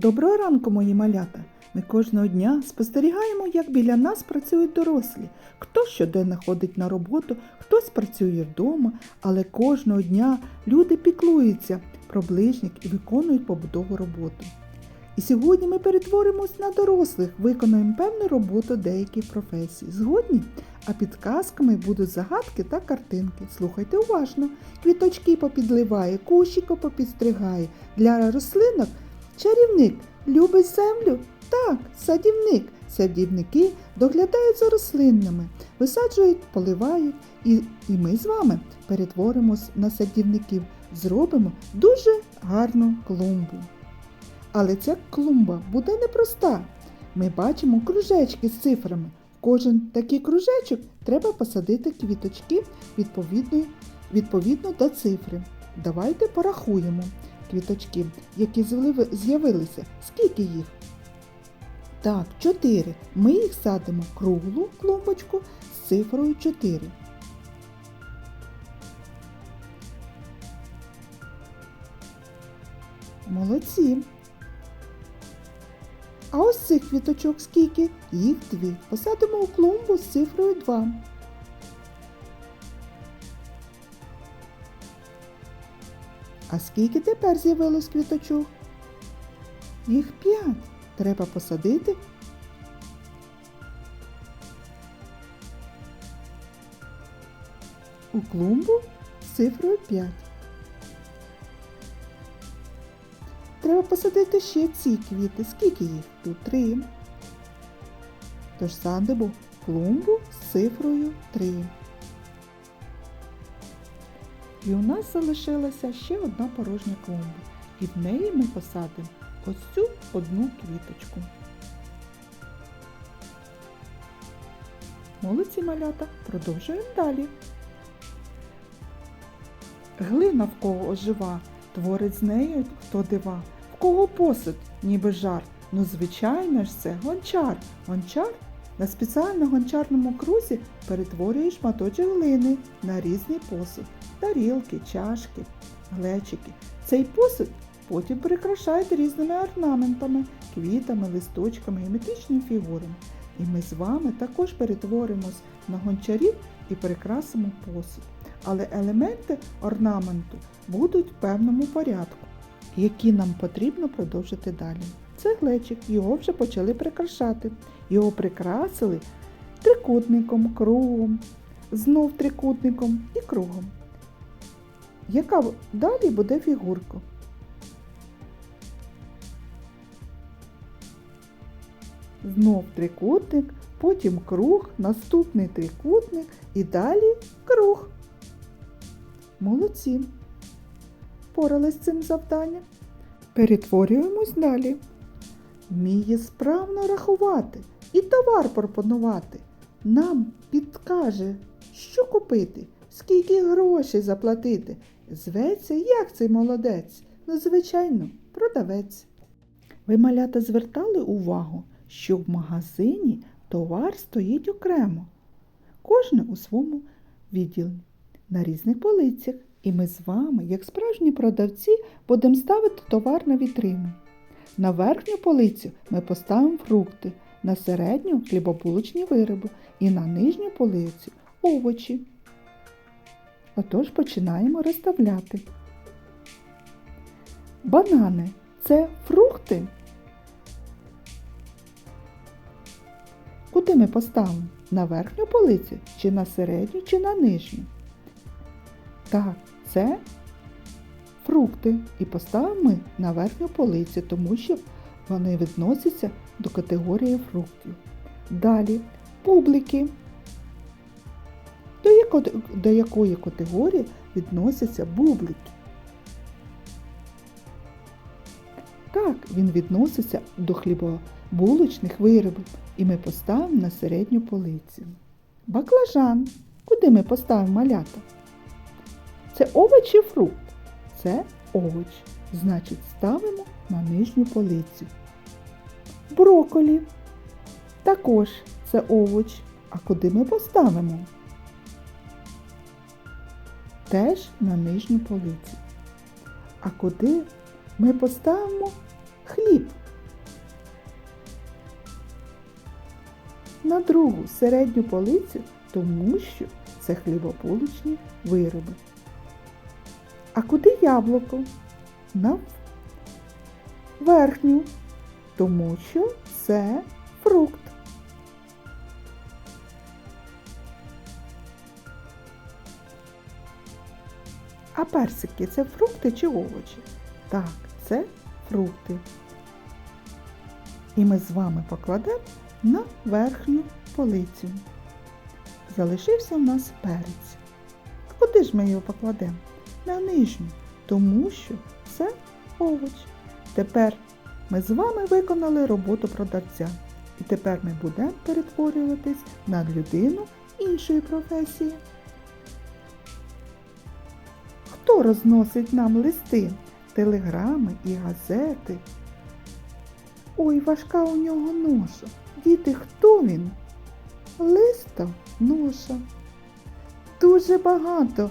Доброго ранку, мої малята! Ми кожного дня спостерігаємо, як біля нас працюють дорослі. Хто щоденно ходить на роботу, хтось працює вдома, але кожного дня люди піклуються про ближніх і виконують побутову роботу. І сьогодні ми перетворимось на дорослих, виконуємо певну роботу деяких професій. Згодні? А підказками будуть загадки та картинки. Слухайте уважно. Квіточки попідливає, кущики попідстригає. Для рослинок чарівник любить землю. Так, садівник. Садівники доглядають за рослинами, висаджують, поливають, і, і ми з вами перетворимось на садівників, зробимо дуже гарну клумбу. Але ця клумба буде непроста. Ми бачимо кружечки з цифрами. Кожен такий кружечок треба посадити квіточки відповідно, відповідно до цифри. Давайте порахуємо квіточки, які з'явилися. Скільки їх? Так, 4. Ми їх садимо круглу клумбочку з цифрою 4. Молодці. А ось цих квіточок скільки? Їх дві. Посадимо у клумбу з цифрою 2. А скільки тепер з'явилось квіточок? Їх п'ять. Треба посадити. У клумбу з цифрою 5. Треба посадити ще ці квіти. Скільки їх? Тут три. Тож садимо клумбу з цифрою 3. І у нас залишилася ще одна порожня клумба. І в неї ми посадимо ось цю одну квіточку. Молодці малята, продовжуємо далі. Глина в кого ожива, творить з нею хто дива. В кого посуд, ніби жар. Ну, звичайно ж це гончар. Гончар на спеціальному гончарному крузі перетворює шматочок глини на різний посуд. Тарілки, чашки, глечики. Цей посуд потім прикрашають різними орнаментами, квітами, листочками, геометричними фігурами. І ми з вами також перетворимось на гончарів і прикрасимо посуд. Але елементи орнаменту будуть в певному порядку, які нам потрібно продовжити далі. Це глечик, його вже почали прикрашати. Його прикрасили трикутником, кругом, знов трикутником і кругом. Яка далі буде фігурка? Знов трикутник, потім круг, наступний трикутник і далі круг. Молодці. Порались з цим завданням. Перетворюємось далі. Вміє справно рахувати і товар пропонувати. Нам підкаже, що купити, скільки грошей заплатити. Зветься, як цей молодець? Ну, звичайно, продавець. Ви, малята, звертали увагу, що в магазині товар стоїть окремо, кожне у своєму відділі, на різних полицях. І ми з вами, як справжні продавці, будемо ставити товар на вітрину. На верхню полицю ми поставимо фрукти, на середню хлібобулочні вироби і на нижню полицю овочі. Отож починаємо розставляти. Банани це фрукти. Куди ми поставимо? На верхню полицю, чи на середню, чи на нижню? Так, це фрукти. І поставимо на верхню полицю, тому що вони відносяться до категорії фруктів. Далі публіки. До, яко, до якої категорії відносяться бублики? Так, він відноситься до хлібобулочних виробів, і ми поставимо на середню полицю. Баклажан. Куди ми поставимо малята? Це овоч чи фрукт? це овоч. Значить, ставимо на нижню полицю. Броколі. Також це овоч. А куди ми поставимо? Теж на нижню полицю. А куди ми поставимо хліб? На другу середню полицю, тому що це хлібополучні вироби. А куди яблуко? На верхню, тому що це фрукт. А персики це фрукти чи овочі? Так, це фрукти. І ми з вами покладемо на верхню полицю. Залишився в нас перець. Куди ж ми його покладемо? На нижню, тому що це овоч. Тепер ми з вами виконали роботу продавця. І тепер ми будемо перетворюватись на людину іншої професії. Хто розносить нам листи, телеграми і газети? Ой, важка у нього ноша. Діти, хто він? Листа ноша. Дуже багато.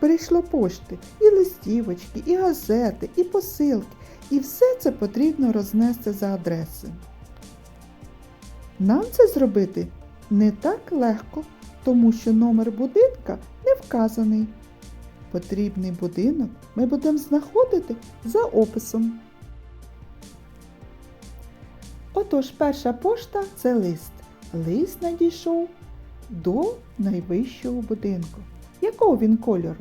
Прийшло пошти, і листівочки, і газети, і посилки. І все це потрібно рознести за адресою. Нам це зробити не так легко, тому що номер будинка не вказаний. Потрібний будинок ми будемо знаходити за описом. Отож, перша пошта це лист. Лист надійшов до найвищого будинку. Якого він кольору?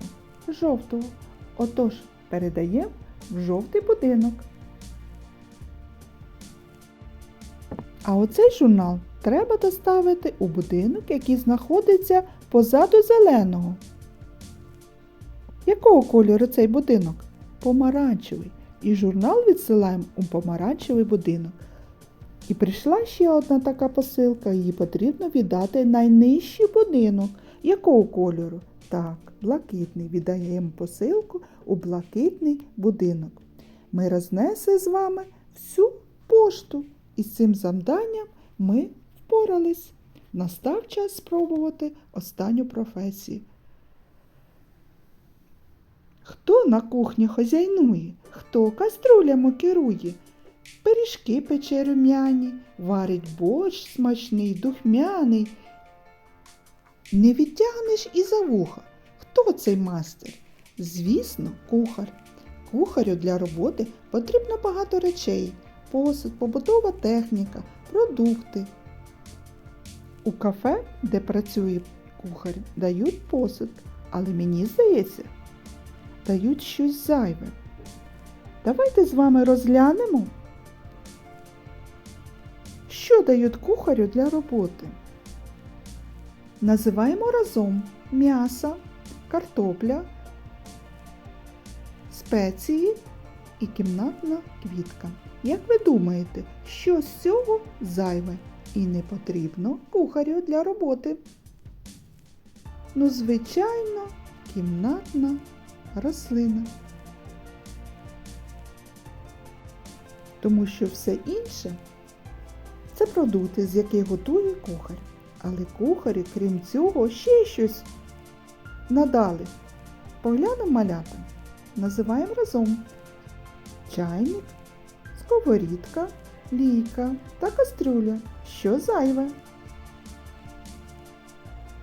Жовтого. Отож, передаємо в жовтий будинок. А оцей журнал треба доставити у будинок, який знаходиться позаду зеленого. Якого кольору цей будинок? Помаранчевий. І журнал відсилаємо у помаранчевий будинок. І прийшла ще одна така посилка, її потрібно віддати найнижчий будинок. Якого кольору? Так, блакитний. Віддаємо посилку у блакитний будинок. Ми рознесли з вами всю пошту. І з цим завданням ми впорались. Настав час спробувати останню професію. Хто на кухні хазяйнує, хто каструлями керує, пиріжки пече рум'яні, варить борщ смачний, духмяний. Не відтягнеш і за вуха. Хто цей мастер? Звісно, кухар. Кухарю для роботи потрібно багато речей. Посуд, побутова техніка, продукти. У кафе, де працює кухар, дають посуд, але мені здається, дають щось зайве. Давайте з вами розглянемо, що дають кухарю для роботи. Називаємо разом м'ясо, картопля, спеції і кімнатна квітка. Як ви думаєте, що з цього зайве і не потрібно кухарю для роботи? Ну, звичайно, кімнатна рослина. Тому що все інше це продукти, з яких готує кухар. Але кухарі, крім цього, ще щось надали. Поглянемо малята. Називаємо разом чайник, сковорідка, лійка та кастрюля. Що зайве?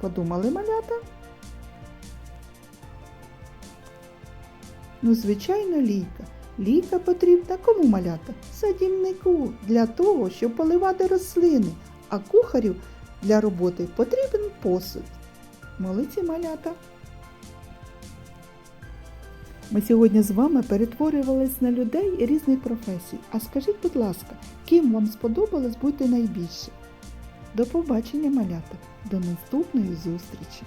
Подумали малята? Ну, звичайно, лійка. Лійка потрібна кому малята? Садівнику для того, щоб поливати рослини, а кухарю для роботи потрібен посуд. Молиці малята! Ми сьогодні з вами перетворювались на людей різних професій. А скажіть, будь ласка, ким вам сподобалось бути найбільше? До побачення, малята! До наступної зустрічі!